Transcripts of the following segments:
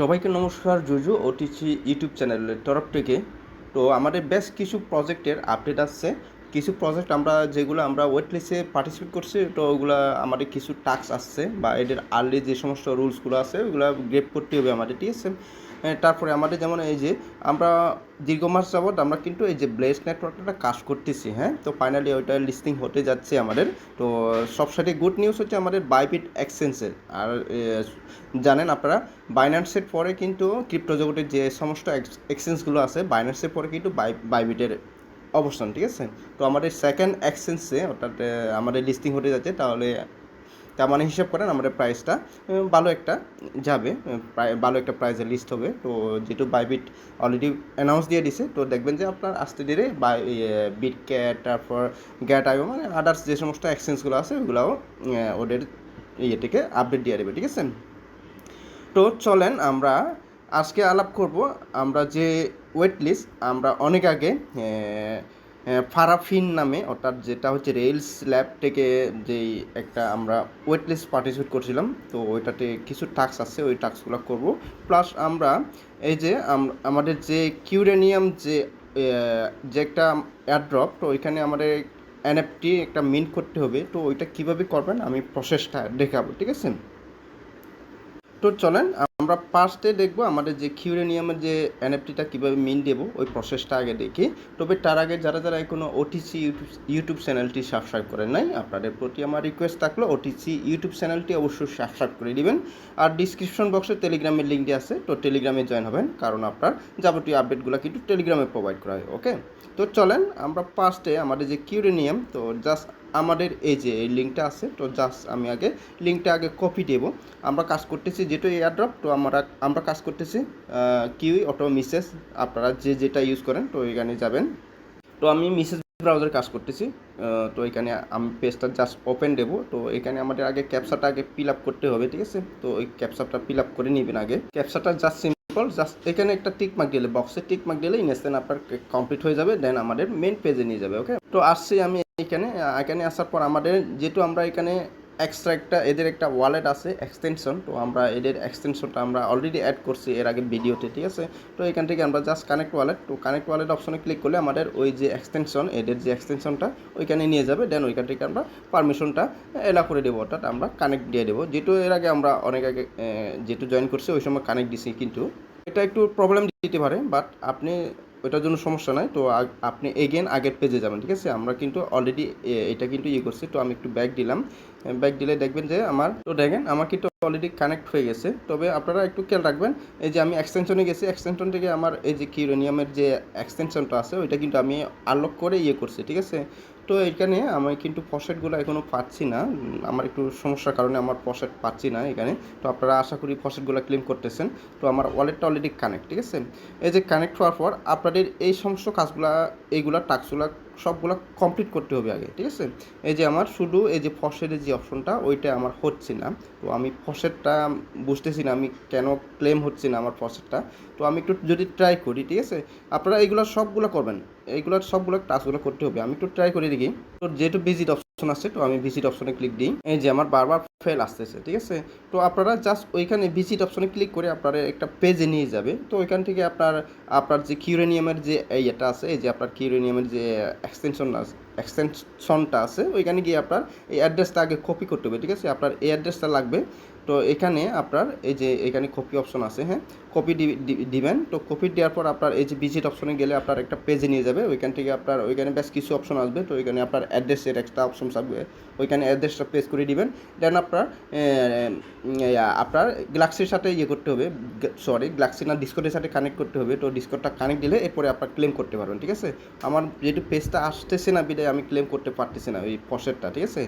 সবাইকে নমস্কার, জুজু OTC YouTube চ্যানেলের তরফ থেকে। তো আমাদের বেশ কিছু প্রজেক্টের আপডেট আসছে। কিছু প্রজেক্ট আমরা, যেগুলো আমরা ওয়েট লিস্টে পার্টিসিপেট করছি, তো ওগুলো আমাদের কিছু টাস্ক আসছে বা এদের আর্লি যে সমস্ত রুলসগুলো আছে, ওগুলো গ্রেপ করতে হবে আমাদের, ঠিক আছে? তারপরে আমাদের যেমন এই যে আমরা দীর্ঘ মাস যাবৎ আমরা কিন্তু এই যে ব্লেস নেটওয়ার্কটা কাজ করতেছি হ্যাঁ? তো ফাইনালি ওইটা লিস্টিং হতে যাচ্ছে আমাদের। তো সব সাথে গুড নিউজ হচ্ছে আমাদের বাইবিট এক্সচেঞ্জের আর জানেন আপনারা বাইন্যান্সের পরে কিন্তু ক্রিপ্টো জগতের যে সমস্ত এক্সচেঞ্জগুলো আছে বাইন্যান্সের পরে কিন্তু বাই বাইবিটের অবস্থান, ঠিক আছে? তো আমাদের সেকেন্ড এক্সচেঞ্জে অর্থাৎ আমাদের লিস্টিং হতে যাচ্ছে, তাহলে তার মানে হিসাব করেন আমাদের প্রাইসটা ভালো একটা যাবে প্রায়, ভালো একটা প্রাইজের লিস্ট হবে। তো যেহেতু বাইবিট অলরেডি অ্যানাউন্স দিয়ে দিছে, তো দেখবেন যে আপনার আসতে ধীরে বাই বিট ক্যাট তারপর গ্যাট আইও মানে আদার্স যে সমস্ত এক্সচেঞ্জগুলো আছে, ওগুলাও ওদের ইয়ে থেকে আপডেট দিয়ে দেবে, ঠিক আছে? তো চলেন আমরা আজকে আলাপ করব। আমরা যে ওয়েট লিস্ট আমরা অনেক আগে ফারাফিন নামে, অর্থাৎ যেটা হচ্ছে রেলস ল্যাব থেকে যেই একটা আমরা ওয়েট লিস্ট পার্টিসিপেট করছিলাম, তো ওইটাতে কিছু টাস্ক আছে, ওই টাস্কগুলো করব। প্লাস আমরা এই যে আমাদের যে কিউরেনিয়াম যে যে একটা অ্যাড্রপ তো ওইখানে আমাদের এনএফটি একটা মিন্ট করতে হবে, তো ওইটা কীভাবে করবেন আমি প্রসেসটা দেখাবো, ঠিক আছে? তো চলেন, আমরা ফার্স্টে দেখব আমাদের যে কিউরেনিয়ামের যে এনএফটিটা কীভাবে মিন দেবো, ওই প্রসেসটা আগে দেখি। তবে তার আগে যারা যারা এখনও ওটিসি ইউটিউব ইউটিউব চ্যানেলটি সাবস্ক্রাইব করেন নাই, আপনাদের প্রতি আমার রিকোয়েস্ট থাকল ওটিসি ইউটিউব চ্যানেলটি অবশ্যই সাবস্ক্রাইব করে দিবেন। আর ডিসক্রিপশন বক্সে টেলিগ্রামের লিঙ্কটি আছে, তো টেলিগ্রামে জয়েন হবেন, কারণ আপনার যাবতীয় আপডেটগুলো কিন্তু টেলিগ্রামে প্রোভাইড করা হয় ওকে তো চলেন আমরা ফার্স্টে আমাদের যে কিউরেনিয়াম, তো জাস্ট আমাদের এই যে এই লিঙ্কটা আছে, তো জাস্ট আমি আগে লিঙ্কটা আগে কপি দেব। আমরা কাজ করতেছি যেটা এয়ারড্রপ তো আমরা আমরা কাজ করতেছি কিউই অটো মিসেস, আপনারা যে যেটা ইউজ করেন, তো এখানে যাবেন। তো আমি মিসেস ব্রাউজার কাজ করতেছি তো এখানে আমি পেজটা জাস্ট ওপেন দেবো। তো এখানে আমাদের আগে ক্যাপসাটা আগে ফিল আপ করতে হবে, ঠিক আছে? তো ওই ক্যাপসাটা ফিল আপ করে নেবেন আগে। ক্যাপসাটা জাস্ট সিম্পল জাস্ট এখানে একটা টিক মার্ক দিলে বক্সে টিক মার্ক দিলে ইনস্ট্যান্ট আপনার কমপ্লিট হয়ে যাবে দেন আমাদের মেন পেজে নিয়ে যাবে ওকে তো আসছি আমি এখানে এখানে আসার পর আমাদের যেহেতু আমরা এখানে এক্সট্রা একটা, এদের একটা ওয়ালেট আছে এক্সটেনশন তো আমরা এদের এক্সটেনশনটা আমরা অলরেডি অ্যাড করছি এর আগে ভিডিওতে ঠিক আছে? তো এখান থেকে আমরা জাস্ট কানেক্ট ওয়ালেট তো কানেক্ট ওয়ালেট অপশনে ক্লিক করলে আমাদের ওই যে এক্সটেনশন এদের যে এক্সটেনশনটা ওইখানে নিয়ে যাবে দেন ওইখান থেকে আমরা পারমিশনটা এলা করে দেবো, অর্থাৎ আমরা কানেক্ট দিয়ে দেবো। যেহেতু এর আগে আমরা অনেক আগে যেহেতু জয়েন করছি, ওই সময় কানেক্ট দিছি, কিন্তু এটা একটু প্রবলেম দিতে পারে বাট আপনি ওইটার জন্য সমস্যা নাই। তো আপনি এগেন আগের পেজে যাবেন, ঠিক আছে? আমরা কিন্তু অলরেডি এটা কিন্তু ইয়ে করছি। তো আমি একটু ব্যাক দিলাম। ব্যাক দিলে দেখবেন যে আমার, তো দেখেন আমার কিন্তু অলরেডি কানেক্ট হয়ে গেছে। তবে আপনারা একটু খেয়াল রাখবেন, এই যে আমি এক্সটেনশনে গেছি এক্সটেনশন থেকে আমার এই যে কিউরেনিয়ামের যে এক্সটেনশনটা আছে, ওইটা কিন্তু আমি আলোক করে ইয়ে করছি, ঠিক আছে? তো এখানে আমি কিন্তু ফসেটগুলো এখনও পাচ্ছি না। আমার একটু সমস্যার কারণে আমার ফসেট পাচ্ছি না এখানে। তো আপনারা আশা করি ফসেটগুলো ক্লেম করতেছেন। তো আমার ওয়ালেটটা অলরেডি কানেক্ট ঠিক আছে? এই যে কানেক্ট হওয়ার পর আপনাদের এই সমস্ত কাজগুলা, এইগুলা টাস্কগুলা সবগুলা কমপ্লিট করতে হবে আগে, ঠিক আছে? এই যে আমার শুধু এই যে ফসেটের যে অপশনটা ওইটা আমার হচ্ছে না। তো আমি ফসেটটা বুঝতেছি না, আমি কেন ক্লেম হচ্ছে না আমার ফসেটটা তো আমি একটু যদি ট্রাই করি, ঠিক আছে? আপনারা এইগুলো সবগুলো করবেন। এইগুলো সবগুলো টাস্কগুলো করতে হবে। আমি একটু ট্রাই করে দেখি। তো যেহেতু ভিজিট অপশন আছে তো আমি ভিজিট অপশনে ক্লিক দিই। এই যে আমার বারবার ফেল আসতেছে, ঠিক আছে? তো আপনারা জাস্ট ওইখানে ভিজিট অপশনে ক্লিক করে আপনারা একটা পেজে নিয়ে যাবে তো ওইখান থেকে আপনার আপনার যে কিউরেনিয়ামের যে ইয়েটা আছে, এই যে আপনার কিউরেনিয়ামের যে এক্সটেনশন আছে এক্সটেনশনটা আছে, ওইখানে গিয়ে আপনার এই অ্যাড্রেসটা আগে কপি করতে হবে, ঠিক আছে? আপনার এই অ্যাড্রেসটা লাগবে। তো এখানে আপনার এই যে এখানে কপি অপশন আছে হ্যাঁ? কপি দিবেন। তো কপি দেওয়ার পর আপনার এই যে ভিজিট অপশনে গেলে আপনার একটা পেজে নিয়ে যাবে। ওইখান থেকে আপনার, ওইখানে বেশ কিছু অপশন আসবে। তো ওইখানে আপনার অ্যাড্রেসের একটা অপশন থাকবে। ওইখানে অ্যাড্রেসটা পেজ করে দিবেন। দেন আপনার আপনার গ্লাক্সির সাথে ইয়ে করতে হবে। সরি গ্লাক্সি না ডিসকোডের সাথে কানেক্ট করতে হবে। তো ডিসকোডটা কানেক্ট দিলে এরপরে আপনার ক্লেম করতে পারবেন, ঠিক আছে? আমার যেহেতু পেজটা আসতেছে না বিদায়, আমি ক্লেম করতে পারতেছি না ওই পশেরটা ঠিক আছে?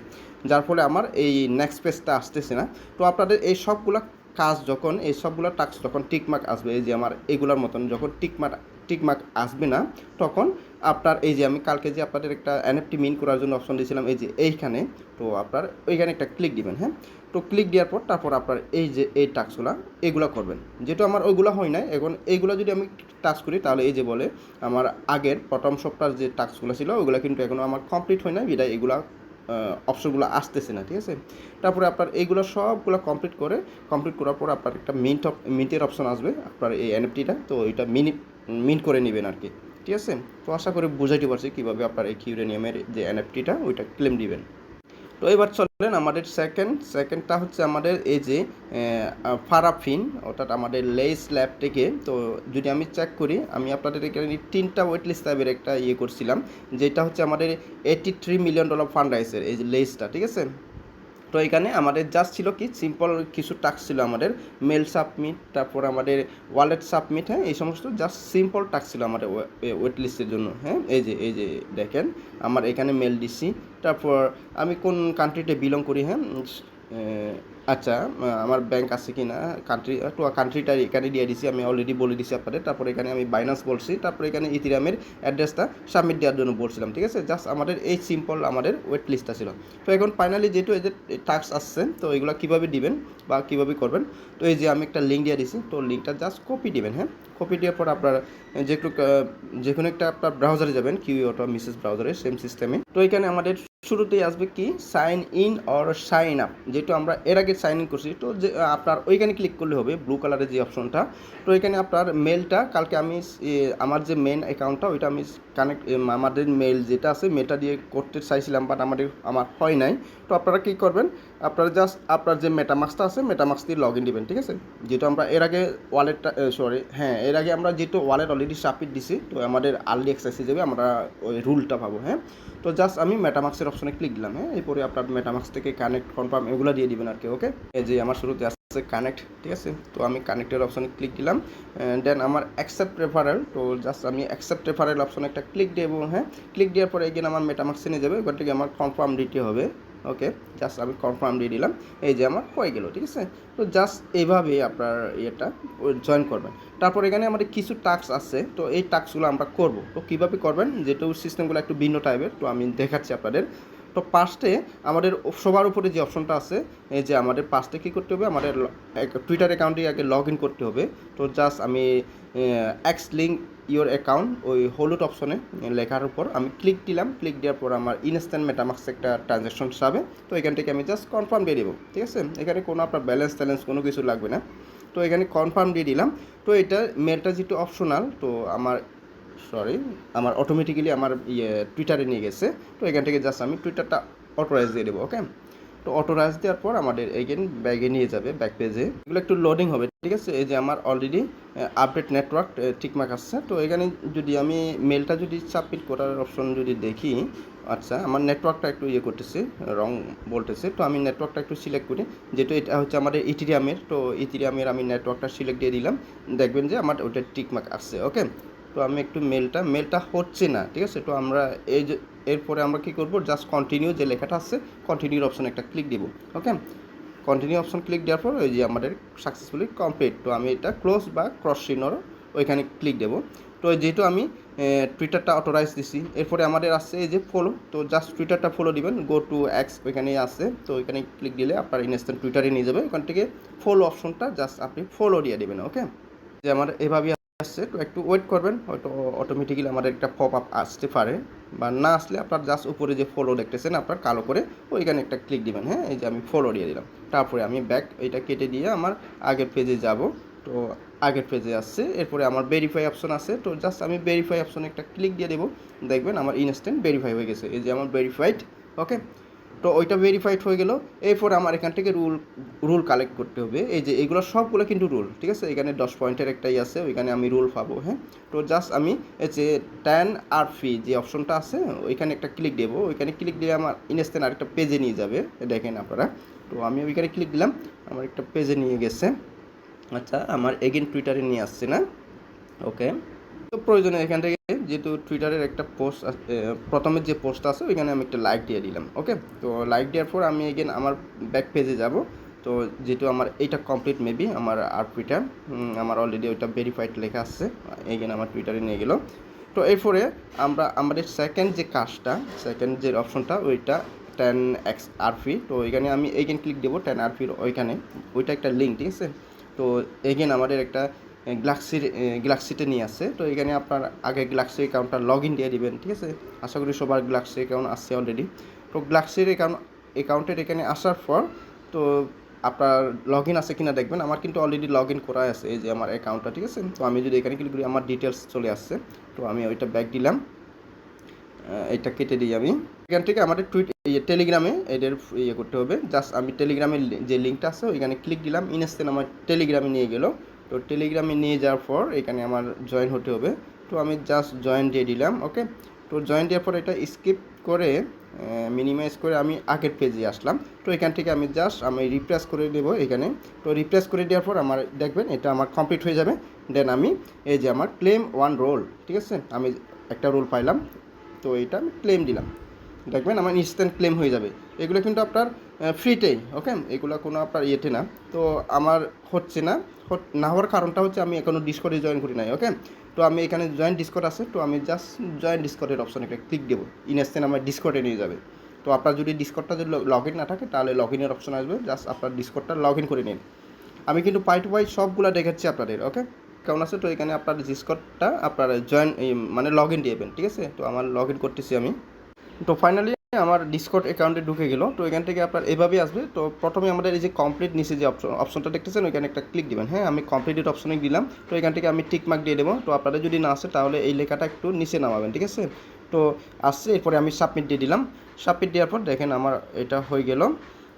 যার ফলে আমার এই নেক্সট পেজটা আসতেছে না। তো আপনাদের এই সবগুলা কাজ যখন, এই সবগুলো টাক্স যখন টিকমার্ক আসবে, এই যে আমার এগুলার মতন যখন টিকমার্ক টিকমার্ক আসবে না, তখন আপনার এই যে আমি কালকে যে আপনাদের একটা এনএফটি মিন করার জন্য অপশন দিয়েছিলাম, এই যে এইখানে, তো আপনার ওইখানে একটা ক্লিক দিবেন হ্যাঁ? তো ক্লিক দেওয়ার পর তারপর আপনার এই যে এই টাস্কগুলো এগুলো করবেন। যেহেতু আমার ওইগুলো হয় নাই, এখন এইগুলো যদি আমি টাস্ক করি, তাহলে এই যে বলে, আমার আগের প্রথম সপ্তাহের যে টাস্কগুলো ছিল, ওইগুলো কিন্তু এখনও আমার কমপ্লিট হয় নাই, বিদায় এগুলা অপশনগুলো আসতেছে না, ঠিক আছে? তারপরে আপনার এইগুলো সবগুলো কমপ্লিট করে কমপ্লিট করার পর আপনার একটা মিন্ট মিন্টের অপশন আসবে, আপনার এই এনএফটিটা তো এটা মিনি মিন্ট করে নেবেন আর কি, ঠিক আছে? তো আশা করি বুঝাইতে পারছি কীভাবে আপনার এই কিউরেনিয়ামের যে এনএফটিটা ওইটা ক্লেম দিবেন। তো এবার চলেন আমাদের সেকেন্ড সেকেন্ডটা হচ্ছে আমাদের এই যে ফারাফিন অর্থাৎ আমাদের লেস ল্যাব থেকে। তো যদি আমি চেক করি, আমি আপনাদের এখানে তিনটা ওয়েটলিস্ট ল্যাবের একটা ইয়ে করছিলাম, যেটা হচ্ছে আমাদের eighty three million dollar fund রাইসের এই যে লেসটা ঠিক আছে? তো এখানে আমাদের জাস্ট ছিল কি সিম্পল কিছু টাস্ক ছিল আমাদের মেল সাবমিট তারপর আমাদের ওয়ালেট সাবমিট হ্যাঁ এই সমস্ত জাস্ট সিম্পল টাস্ক ছিল আমাদের ওয়েট লিস্টের জন্য হ্যাঁ এই যে এই যে দেখেন, আমার এখানে মেল ডিসি তারপর আমি কোন কান্ট্রিতে বিলং করি হ্যাঁ আচ্ছা আমার ব্যাংক আছে কি না কান্ট্রি তো কান্ট্রিটা এখানে দিয়ে দিছি, আমি অলরেডি বলে দিছি আপনাদের। তারপর এখানে আমি বাইনান্স বলছি, তারপরে এখানে ইথিরামের অ্যাড্রেসটা সাবমিট দেওয়ার জন্য বলছিলাম, ঠিক আছে? জাস্ট আমাদের এই সিম্পল আমাদের ওয়েট লিস্টটা ছিল। তো এখন ফাইনালি যেহেতু এই যে টাস্ক আসছে, তো এগুলো কীভাবে দিবেন বা কীভাবে করবেন? তো এই যে আমি একটা লিঙ্ক দিয়ে দিছি, তো লিঙ্কটা জাস্ট কপি দিবেন হ্যাঁ? কপি দেওয়ার পর আপনার একটু যে কোনো একটা আপনার ব্রাউজারে যাবেন কিউ অটো মিসেস ব্রাউজারে সেম সিস্টেমে তো এখানে আমাদের শুরুতেই আসবে কি? Sign in or sign up যেহেতু আমরা এর আগে সাইন ইন করছি, তো যে আপনার ওইখানে ক্লিক করলে হবে ব্লু কালারের যে অপশনটা তো এখানে আপনার মেলটা কালকে আমি আমার যে মেন অ্যাকাউন্টটা ওইটা আমি কানেক্ট আমাদের মেল যেটা আছে মেলটা দিয়ে করতে চাইছিলাম বাট আমাদের, আমার হয় নাই, তো আপনারা কী করবেন, আপনারা জাস্ট আপনার যে মেটামাক্সটা আছে মেটামাক্স দিয়ে লগ ইন দিবেন, ঠিক আছে? যেহেতু আমরা এর আগে ওয়ালেটটা সরি হ্যাঁ এর আগে আমরা যেহেতু ওয়ালেট অলরেডি সাবমিট দিছি, তো আমাদের আর্লি অ্যাক্সেস হিসেবে আমরা ওই রুলটা পাবো হ্যাঁ? তো জাস্ট আমি মেটামাক্সের অপশনে ক্লিক দিলাম হ্যাঁ? এরপরে আপনার মেটামাক্স থেকে কানেক্ট কনফার্ম এগুলো দিয়ে দিবেন আর কি ওকে যে আমার শুরুতে আসছে কানেক্ট ঠিক আছে? তো আমি কানেক্টের অপশনে ক্লিক দিলাম দেন আমার অ্যাকসেপ্ট রেফারেল তো জাস্ট আমি অ্যাকসেপ্ট রেফারেল অপশনে একটা ক্লিক দেবো হ্যাঁ? ক্লিক দেওয়ার পরে এগেন আমার মেটামাক্সে নিয়ে যাবে ওখান থেকে আমার কনফার্ম দিতে হবে। ওকে জাস্ট আমি কনফার্ম দিয়ে দিলাম, এই যে আমার হয়ে গেলো, ঠিক আছে? তো জাস্ট এইভাবে আপনার ইয়েটা জয়েন করবেন। তারপর এখানে আমাদের কিছু টাস্ক আছে, তো এই টাস্কগুলো আমরা করব। তো কীভাবে করবেন? যেহেতু সিস্টেমগুলো একটু ভিন্ন টাইপের তো আমি দেখাচ্ছি আপনাদের। তো পাস্টে আমাদের সবার উপরে যে অপশনটা আছে, এই যে আমাদের পাস্টে কী করতে হবে? আমাদের টুইটার অ্যাকাউন্টে আগে লগ ইন করতে হবে। তো জাস্ট আমি এক্স লিঙ্ক ইওর অ্যাকাউন্ট ওই হলুদ অপশনে লেখার উপর আমি ক্লিক দিলাম। ক্লিক দেওয়ার পর আমার ইনস্ট্যান্ট মেটামাক্স একটা ট্রানজ্যাকশন যাবে। তো এখান থেকে আমি জাস্ট কনফার্ম দিয়ে দেবো। ঠিক আছে? এখানে কোনো আপনার ব্যালেন্স ট্যালেন্স কোনো কিছু লাগবে না। তো এখানে কনফার্ম দিয়ে দিলাম। তো এটা মেলটা যেহেতু অপশনাল তো আমার সরি আমার অটোমেটিক্যালি আমার ইয়ে টুইটারে নিয়ে গেছে। তো এখান থেকে জাস্ট আমি টুইটারটা অটোরাইজ দিয়ে দেবো ওকে তো অটোরাইজ দেওয়ার পর আমাদের এগেন ব্যাগে নিয়ে যাবে ব্যাক পেজে এগুলো একটু লোডিং হবে, ঠিক আছে? এই যে আমার অলরেডি আপডেট নেটওয়ার্ক ঠিকমাক আসছে। তো এখানে যদি আমি মেলটা যদি সাবমিট করার অপশন যদি দেখি আচ্ছা আমার নেটওয়ার্কটা একটু ইয়ে করতেছে রং বলতেছে। তো আমি নেটওয়ার্কটা একটু সিলেক্ট করি, যেহেতু এটা হচ্ছে আমাদের ইথিরিয়ামের তো ইথিরিয়ামের আমি নেটওয়ার্কটা সিলেক্ট দিয়ে দিলাম। দেখবেন যে আমার ওটা টিকমাক আসছে ওকে তো আমি একটু মেলটা মেলটা হচ্ছে না, ঠিক আছে? তো আমরা এই যে, এরপরে আমরা কী করব? জাস্ট কন্টিনিউ যে লেখাটা আছে কন্টিনিউর অপশন একটা ক্লিক দিব ওকে কন্টিনিউ অপশন ক্লিক দেওয়ার পর ওই যে আমাদের সাকসেসফুলি কমপ্লিট তো আমি এটা ক্লোজ বা ক্রস চিহ্নর ওইখানে ক্লিক দেবো। তো যেহেতু আমি টুইটারটা অটোরাইজ দিছি, এরপরে আমাদের আসছে এই যে ফলো তো জাস্ট টুইটারটা ফলো দিবেন গো টু এক্স ওইখানে আসছে তো ওইখানে ক্লিক দিলে আপনার ইনস্ট্যান্ট টুইটারে নিয়ে যাবে ওখান থেকে ফলো অপশনটা জাস্ট আপনি ফলো দিয়ে দেবেন ওকে যে আমার এভাবে আসছে, তো একটু ওয়েট করবেন, হয়তো অটোমেটিক্যালি আমাদের একটা পপ আপ আসতে পারে, বা না আসলে আপনার জাস্ট উপরে যে ফলো দেখতেছেন, আপনার কালো করে ওইখানে একটা ক্লিক দিবেন হ্যাঁ? এই যে আমি ফলো দিয়ে দিলাম। তারপরে আমি ব্যাক এটা কেটে দিয়ে আমার আগের পেজে যাব। তো আগের পেজে আসছে, এরপরে আমার ভেরিফাই অপশন আছে, তো জাস্ট আমি ভেরিফাই অপশনে একটা ক্লিক দিয়ে দেবো। দেখবেন আমার ইনস্ট্যান্ট ভেরিফাই হয়ে গেছে, এই যে আমার ভেরিফাইড ওকে তো ওইটা ভেরিফাইড হয়ে গেল। এরপর আমার এখান থেকে রুল রুল কালেক্ট করতে হবে। এই যে এগুলো সবগুলো কিন্তু রুল ঠিক আছে? এখানে দশ পয়েন্টের একটাই আছে, ওইখানে আমি রুল পাবো হ্যাঁ? তো জাস্ট আমি এই যে ট্যান আর ফি যে অপশনটা আছে, ওইখানে একটা ক্লিক দেবো। ওইখানে ক্লিক দিলে আমার ইনস্ট্যান্ট আরেকটা পেজে নিয়ে যাবে, দেখেন আপনারা। তো আমি ওইখানে ক্লিক দিলাম, আমার একটা পেজে নিয়ে গেছে। আচ্ছা আমার এগেন টুইটারে নিয়ে আসছে না? ওকে তো প্রয়োজনে এখান থেকে যেহেতু টুইটারের একটা পোস্ট প্রথমে যে পোস্ট আছে, ওইখানে আমি একটা লাইক দিয়ে দিলাম ওকে তো লাইক দেওয়ার পর আমি এগেন আমার ব্যাক পেজে যাব। তো যেহেতু আমার এইটা কমপ্লিট মেবি আমার আর টুইটার আমার অলরেডি ওইটা ভেরিফাইড লেখা আসছে এগেন আমার টুইটারে নিয়ে গেল। তো এরপরে আমরা, আমাদের সেকেন্ড যে কাজটা সেকেন্ড যে অপশনটা ওইটা টেন এক্স আরপি তো এখানে আমি এইখানে ক্লিক দেবো টেন আরপির ওইখানে, ওইটা একটা লিঙ্ক ঠিক আছে? তো এগেন আমাদের একটা গ্লাক্সির গ্লাক্সিতে নিয়ে আসে তো এখানে আপনার আগে গ্লাক্সি অ্যাকাউন্টটা লগ ইন দিয়ে দিবেন, ঠিক আছে? আশা করি সবার গ্লাক্সি অ্যাকাউন্ট আসছে অলরেডি তো গ্লাক্সির অ্যাকাউন্ট অ্যাকাউন্টের এখানে আসার পর, তো আপনার লগ ইন আছে কিনা দেখবেন। আমার কিন্তু অলরেডি লগ ইন করা আছে এই যে আমার অ্যাকাউন্টটা ঠিক আছে? তো আমি যদি এখানে ক্লিক করি, আমার ডিটেলস চলে আসছে। তো আমি ওইটা ব্যাক দিলাম। এটা কেটে দিই আমি। এখান থেকে আমাদের টুইট টেলিগ্রামে এদের ইয়ে করতে হবে। জাস্ট আমি টেলিগ্রামের যে লিঙ্কটা আছে, ওইখানে ক্লিক দিলাম। ইনস্ট্যান্ট আমার টেলিগ্রামে নিয়ে গেল। তো টেলিগ্রামে নিয়ে যাওয়ার পর এখানে আমার জয়েন হতে হবে। তো আমি জাস্ট জয়েন দিয়ে দিলাম ওকে তো জয়েন দেওয়ার পর এটা স্কিপ করে মিনিমাইজ করে আমি আগের পেজে আসলাম। তো এখান থেকে আমি জাস্ট আমি রিপ্লেস করে দেবো এখানে। তো রিপ্লেস করে দেওয়ার পর আমার, দেখবেন এটা আমার কমপ্লিট হয়ে যাবে। দেন আমি এই যে আমার ক্লেম ওয়ান রোল ঠিক আছে? আমি একটা রোল পাইলাম। তো এটা আমি ক্লেম দিলাম। দেখবেন আমার ইনস্ট্যান্ট ক্লেম হয়ে যাবে। এগুলো কিন্তু আপনার ফ্রিতেই ওকে এগুলো কোনো আপনার ইয়েতে না। তো আমার হচ্ছে না না হওয়ার কারণটা হচ্ছে আমি এখনও ডিসকর্ডে জয়েন করি নাই ওকে তো আমি এখানে জয়েন ডিসকর্ড আছে, তো আমি জাস্ট জয়েন ডিসকর্ডের অপশন একটা ক্লিক দেবো। ইনস্ট্যান্ট আমার ডিসকর্ডে নিয়ে যাবে। তো আপনার যদি ডিসকর্ডটা যদি লগ ইন না থাকে, তাহলে লগ ইনের অপশন আসবে জাস্ট আপনার ডিসকর্ডটা লগ ইন করে নিন। আমি কিন্তু পাই টু পাই সবগুলো দেখাচ্ছি আপনাদের ওকে কেমন আছে? তো এখানে আপনার ডিসকর্ডটা আপনার জয়েন মানে লগ ইন দিয়েবেন ঠিক আছে? তো আমার লগ ইন করতেছি আমি। তো ফাইনালি আমার ডিসকর্ড অ্যাকাউন্টে ঢুকে গেল। তো এখান থেকে আপনার এভাবেই আসবে। তো প্রথমে আমাদের এই যে কমপ্লিট নিচে যে অপশন অপশনটা দেখতেছেন, ওইখানে একটা ক্লিক দিবেন। হ্যাঁ আমি কমপ্লিটেড অপশনে দিলাম। তো এখান থেকে আমি টিক মার্ক দিয়ে দেবো। তো আপনাদের যদি না আসে, তাহলে এই লেখাটা একটু নিচে নামাবেন, ঠিক আছে? তো আসছে, এরপরে আমি সাবমিট দিয়ে দিলাম। সাবমিট দেওয়ার পর দেখেন আমার এটা হয়ে গেল।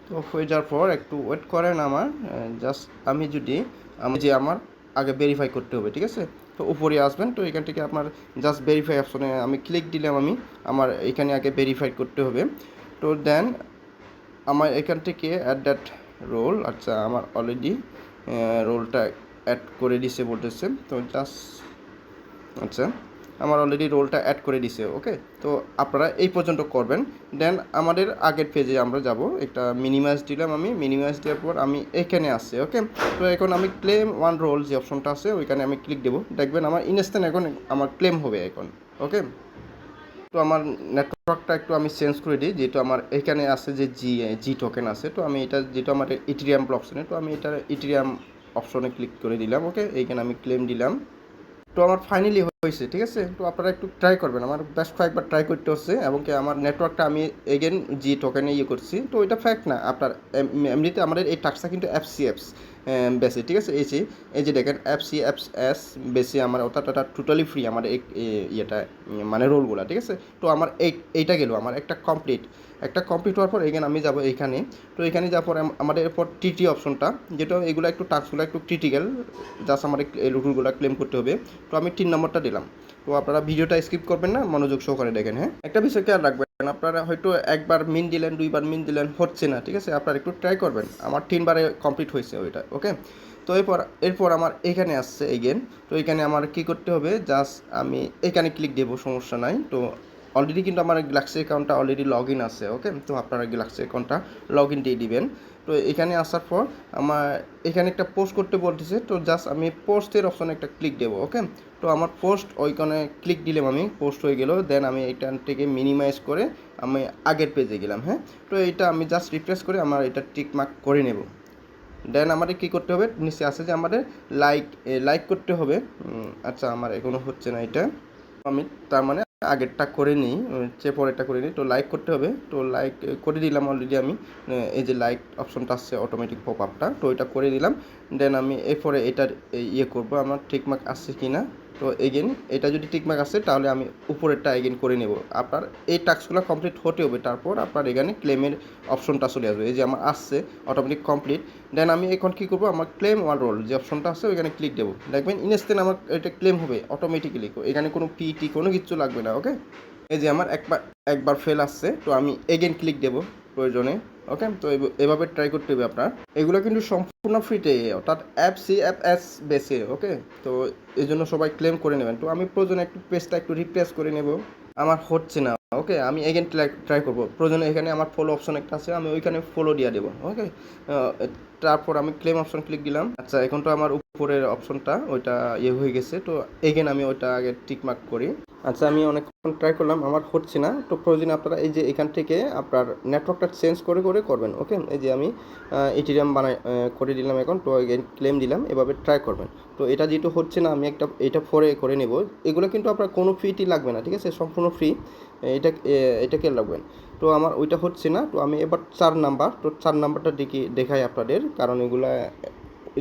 তো হয়ে যাওয়ার পর একটু ওয়েট করেন আমার। জাস্ট আমি যদি, আমি যে আমার আগে ভেরিফাই করতে হবে, ঠিক আছে? তো উপরে আসবেন, তো এখান থেকে আপনার জাস্ট ভেরিফাই অপশনে আমি ক্লিক দিলাম আমি, আমার এখানে আগে ভেরিফাই করতে হবে। তো দেন আমার এখান থেকে অ্যাড দ্যাট রোল আচ্ছা আমার অলরেডি রোলটা অ্যাড করে দিছে বলতেছে, তো জাস্ট আচ্ছা। আমার অলরেডি রোলটা অ্যাড করে দিছে ওকে তো আপনারা এই পর্যন্ত করবেন। দেন আমাদের আগের পেজে আমরা যাব। একটা মিনিমাইজ দিলাম আমি। মিনিমাইজ দেওয়ার পর আমি এখানে আসছে ওকে তো এখন আমি ক্লেম ওয়ান রোল যে অপশনটা আছে, ওইখানে আমি ক্লিক দেবো। দেখবেন আমার ইনস্ট্যান্ট এখন আমার ক্লেম হবে এখন ওকে তো আমার নেটওয়ার্কটা একটু আমি চেঞ্জ করে দিই, যেহেতু আমার এখানে আছে যে জি জি টোকেন আছে। তো আমি এটা, যেহেতু আমার ইটিরিয়াম অপশনে তো আমি এটা ইটিরিয়াম অপশনে ক্লিক করে দিলাম ওকে এইখানে আমি ক্লেম দিলাম। তো আমার ফাইনালি হয়েছে, ঠিক আছে? তো আপনারা একটু ট্রাই করবেন। আমার বেস্ট কয়েকবার ট্রাই করতে হচ্ছে এবং কি আমার নেটওয়ার্কটা আমি এগেন জি টোকেনে ইয়ে করছি। তো এটা ফ্যাক্ট না, আপনার এম- এমনিতে আমাদের এই টাক্সটা কিন্তু এফসি এফস বেশি, ঠিক আছে? এই যে এই যে দেখেন এফসি এফস এস বেশি আমার অর্থাৎ এটা টোটালি ফ্রি আমার এই ইয়েটা মানে রোলগুলো ঠিক আছে? তো আমার এই, এইটা গেল, আমার একটা কমপ্লিট একটা কমপ্লিট হওয়ার পর এখানে আমি যাব এইখানে তো এখানে যাওয়ার পর আমাদের এরপর টিটি অপশনটা যেটা এগুলো একটু টাস্কগুলো একটু ক্রিটিক্যাল জাস্ট আমার এই রুটগুলো ক্লেম করতে হবে। তো আমি তিন নম্বরটা দিলাম। তো আপনারা ভিডিওটা স্কিপ করবেন না, মনোযোগ সহকারে দেখেন হ্যাঁ? একটা বিষয় খেয়াল রাখবেন, আপনারা হয়তো একবার মিন দিলেন, দুইবার মিন দিলেন, হচ্ছে না, ঠিক আছে? আপনারা একটু ট্রাই করবেন। আমার তিনবারে কমপ্লিট হয়েছে ওইটা ওকে তো এরপর এরপর আমার এখানে আসছে এগেন তো এখানে আমার কি করতে হবে? জাস্ট আমি এখানে ক্লিক দেবো, সমস্যা নাই। তো অলরেডি কিন্তু আমার গ্যালাক্সি অ্যাকাউন্টটা অলরেডি লগ ইন আছে ওকে তো আপনারা গ্যালাক্সি অ্যাকাউন্টটা লগ ইন দিয়ে দিবেন। তো এখানে আসার পর আমার এখানে একটা পোস্ট করতে বলতেছে, তো জাস্ট আমি পোস্টের অপশনে একটা ক্লিক দেবো ওকে তো আমার পোস্ট ওইখানে ক্লিক দিলাম আমি পোস্ট হয়ে গেল দেন আমি এখান থেকে মিনিমাইজ করে আমি আগের পেজে গেলাম হ্যাঁ? তো এটা আমি জাস্ট রিফ্রেশ করে আমার এটা টিক মার্ক করে নেব। দেন আমাদের কী করতে হবে? নিচে আছে যে আমাদের লাইক লাইক করতে হবে। আচ্ছা আমার এখনও হচ্ছে না এটা। আমি তার মানে আগেরটা করে নিই হচ্ছে পরেরটা করে নিই। তো লাইক করতে হবে। তো লাইক করে দিলাম অলরেডি আমি। এই যে লাইক অপশনটা আসছে অটোমেটিক পপ আপটা তো এটা করে দিলাম। দেন আমি এরপরে এটার ইয়ে করব। আমার ঠিকমাক আসছে কি না তো এগেন এটা যদি ঠিকমাক আসে, তাহলে আমি উপরেরটা এগেন করে নেব। আপনার এই টাস্কগুলো কমপ্লিট হতে হবে, তারপর আপনার এখানে ক্লেমের অপশনটা চলে আসবে। এই যে আমার আসছে অটোমেটিক কমপ্লিট দেন আমি এখন কী করব? আমার ক্লেম ওয়ান রোল যে অপশনটা আছে, ওইখানে ক্লিক দেবো। দেখবেন ইনস্ট্যান্ট আমার এটা ক্লেম হবে অটোমেটিক্যালি এখানে কোনো পিটি কোনো কিছু লাগবে না ওকে এই যে আমার একবার একবার ফেল আসছে, তো আমি এগেন ক্লিক দেবো প্রয়োজনে। ওকে তো এভাবে ট্রাই করতে হবে আপনার। এগুলো কিন্তু সম্পূর্ণ ফ্রিতে অর্থাৎ অ্যাপ সি অ্যাপ এস বেসে ওকে তো এই জন্য সবাই ক্লেম করে নেবেন। তো আমি প্রয়োজনে একটু পেজটা একটু রিপ্লেস করে নেব। আমার হচ্ছে না ওকে আমি এগেন ট্রাই করব। প্রয়োজনে এখানে আমার ফলো অপশন একটা আছে, আমি ওইখানে ফলো দিয়ে দেবো ওকে তারপর আমি ক্লেম অপশন ক্লিক দিলাম। আচ্ছা এখন তো আমার উপরের অপশনটা ওইটা ইয়ে হয়ে গেছে। তো এগেন আমি ওইটা আগে টিকমার্ক করি। আচ্ছা আমি অনেকক্ষণ ট্রাই করলাম, আমার হচ্ছে না। তো প্রয়োজনে আপনারা এই যে এখান থেকে আপনার নেটওয়ার্কটা চেঞ্জ করে করে করবেন ওকে এই যে আমি এটিএম বানাই করে দিলাম এখন। তো ক্লেম দিলাম, এভাবে ট্রাই করবেন। তো এটা যেহেতু হচ্ছে না, আমি একটা, এটা ফোরে করে নেব। এগুলো কিন্তু আপনার কোনো ফিটি লাগবে না, ঠিক আছে? সম্পূর্ণ ফ্রি এটা এ- এটা কে লাগবেন? তো আমার ওইটা হচ্ছে না, তো আমি এবার চার নাম্বার তো চার নাম্বারটা দেখি, দেখাই আপনাদের, কারণ এগুলা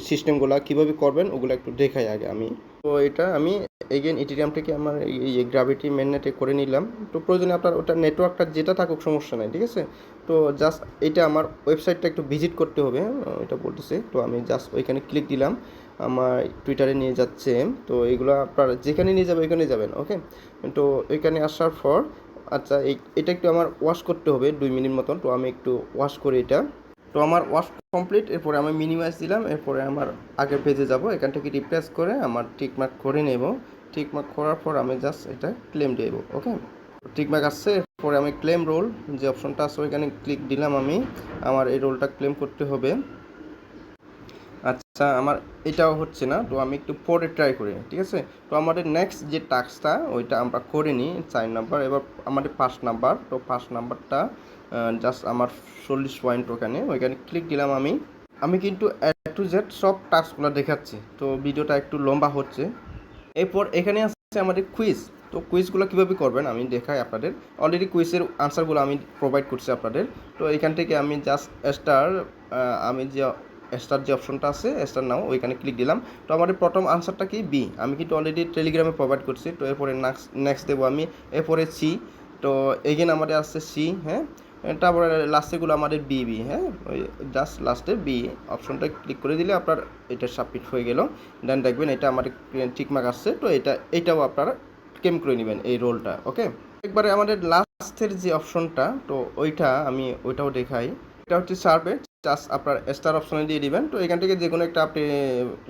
সিস্টেমগুলো কীভাবে করবেন, ওগুলো একটু দেখাই আগে আমি। তো এটা আমি এগেন ইটিরিয়াম থেকে আমার এই গ্রাভিটি মেননেটে করে নিলাম। তো প্রয়োজনে আপনার ওটা নেটওয়ার্কটা যেটা থাকুক সমস্যা নাই, ঠিক আছে? তো জাস্ট এটা আমার ওয়েবসাইটটা একটু ভিজিট করতে হবে এটা বলতেছে। তো আমি জাস্ট ওইখানে ক্লিক দিলাম। আমার টুইটারে নিয়ে যাচ্ছে। তো এগুলো আপনার যেখানে নিয়ে যাবে ওইখানে যাবেন ওকে তো ওইখানে আসার পর আচ্ছা এটা একটু আমার ওয়াশ করতে হবে, দুই মিনিট মতন। তো আমি একটু ওয়াশ করি এটা। তো আমার ওয়াশ কমপ্লিট, এরপরে আমি মিনিমাইজ দিলাম, এরপরে আমার আগের পেজে যাব। এখান থেকে রিপ্লেস করে আমার টিকমার্ক করে নেব। টিকমার্ক করার পর আমি জাস্ট এটা ক্লেম দেব ওকে টিকমার্ক আসছে, এরপরে আমি ক্লেম রোল যে অপশনটা আছে ওইখানে ক্লিক দিলাম আমি। আমার এই রোলটা ক্লেম করতে হবে। আচ্ছা আমার এটাও হচ্ছে না, তো আমি একটু পরে ট্রাই করি, ঠিক আছে? তো আমাদের নেক্সট যে টাস্কটা ওইটা আমরা করে নিই, চার নাম্বার এবার আমাদের পাঁচ নাম্বার তো পাঁচ নাম্বারটা জাস্ট আমার চল্লিশ পয়েন্ট ওখানে। ওইখানে ক্লিক দিলাম আমি। আমি কিন্তু এ টু জেড সব টাস্কগুলো দেখাচ্ছি। তো ভিডিওটা একটু লম্বা হচ্ছে। এরপর এখানে আছে আমাদের কুইজ তো কুইজগুলো কীভাবে করবেন আমি দেখাই আপনাদের। অলরেডি কুইজের আনসারগুলো আমি প্রোভাইড করছি আপনাদের। তো এখান থেকে আমি জাস্ট স্টার আমি যে স্টার যে অপশনটা আছে স্টার নাও ওইখানে ক্লিক দিলাম। তো আমাদের প্রথম আনসারটা কি? বি আমি কিন্তু অলরেডি টেলিগ্রামে প্রোভাইড করছি। তো এরপরে নেক্সট নেক্সট দেবো আমি। এরপরে সি তো এগেন আমাদের আসছে সি হ্যাঁ? তারপরে লাস্টেগুলো আমাদের বি বি হ্যাঁ? ওই জাস্ট লাস্টে বি অপশনটা ক্লিক করে দিলে আপনার এটা সাবমিট হয়ে গেল। দেন দেখবেন এটা আমাদের টিকমার্ক আসছে, তো এটা, এটাও আপনারা ক্লেম করে নেবেন এই রোলটা ওকে একবারে আমাদের লাস্টের যে অপশনটা তো ওইটা আমি, ওইটাও দেখাই। এটা হচ্ছে সার্ভে জাস্ট আপনার স্টার অপশনে দিয়ে দিবেন। তো এখান থেকে যে কোনো একটা আপনি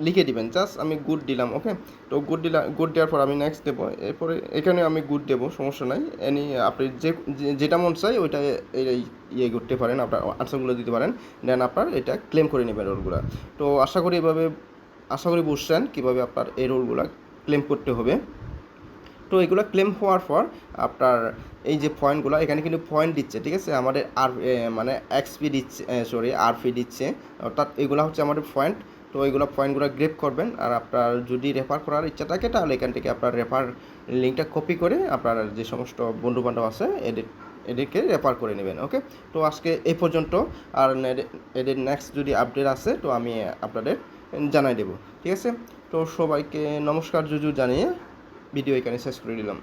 লিখে দিবেন। জাস্ট আমি গুড দিলাম ওকে তো গুড দিলাম গুড দেওয়ার পর আমি নেক্সট দেবো। এরপরে এখানে আমি গুড দেবো, সমস্যা নাই। এনি আপনি যে যেটা মন চাই ওইটা ইয়ে করতে পারেন, আপনার আনসারগুলো দিতে পারেন। দেন আপনার এটা ক্লেম করে নেবেন রোলগুলো। তো আশা করি এভাবে, আশা করি বুঝছেন কীভাবে আপনার এই রোলগুলো ক্লেম করতে হবে। তো এগুলো ক্লেম হওয়ার পর আপনার এই যে পয়েন্টগুলো এখানে কিন্তু পয়েন্ট দিচ্ছে, ঠিক আছে? আমাদের আর মানে এক্সপি দিচ্ছে সরি আরপি দিচ্ছে। অর্থাৎ এগুলো হচ্ছে আমাদের পয়েন্ট তো এইগুলো পয়েন্টগুলো গ্রেপ করবেন আর আপনার যদি রেফার করার ইচ্ছা থাকে, তাহলে এখান থেকে আপনার রেফার লিঙ্কটা কপি করে আপনার যে সমস্ত বন্ধু বান্ধব আছে, এদের, এদেরকে রেফার করে নেবেন ওকে তো আজকে এই পর্যন্ত। আর এদের নেক্সট যদি আপডেট আছে তো আমি আপনাদের জানাই দেবো, ঠিক আছে? তো সবাইকে নমস্কার জুজু জানিয়ে ভিডিও এখানে শেষ করে দিলাম।